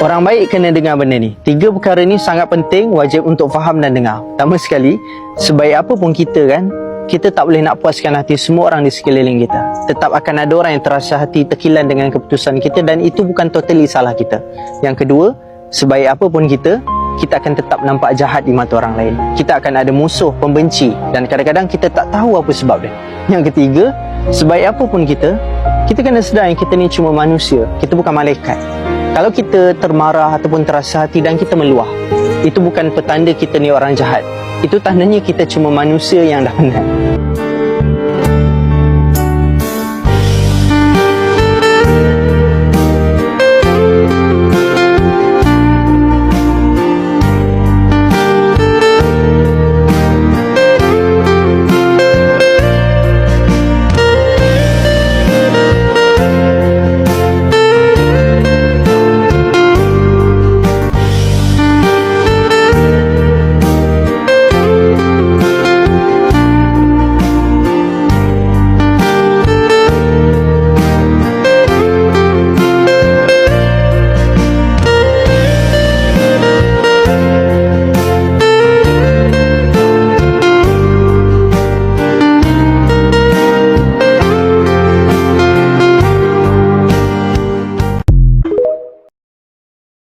Orang baik kena dengar benda ni. Tiga perkara ni sangat penting, wajib untuk faham dan dengar. Pertama sekali, sebaik apa pun kita kan, kita tak boleh nak puaskan hati semua orang di sekeliling kita. Tetap akan ada orang yang terasa hati terkilan dengan keputusan kita dan itu bukan totally salah kita. Yang kedua, sebaik apa pun kita, kita akan tetap nampak jahat di mata orang lain. Kita akan ada musuh, pembenci dan kadang-kadang kita tak tahu apa sebab dia. Yang ketiga, sebaik apa pun kita, kita kena sedar yang kita ni cuma manusia. Kita bukan malaikat. Kalau kita termarah ataupun terasa hati dan kita meluah, itu bukan petanda kita ni orang jahat. Itu tandanya kita cuma manusia yang dah penat.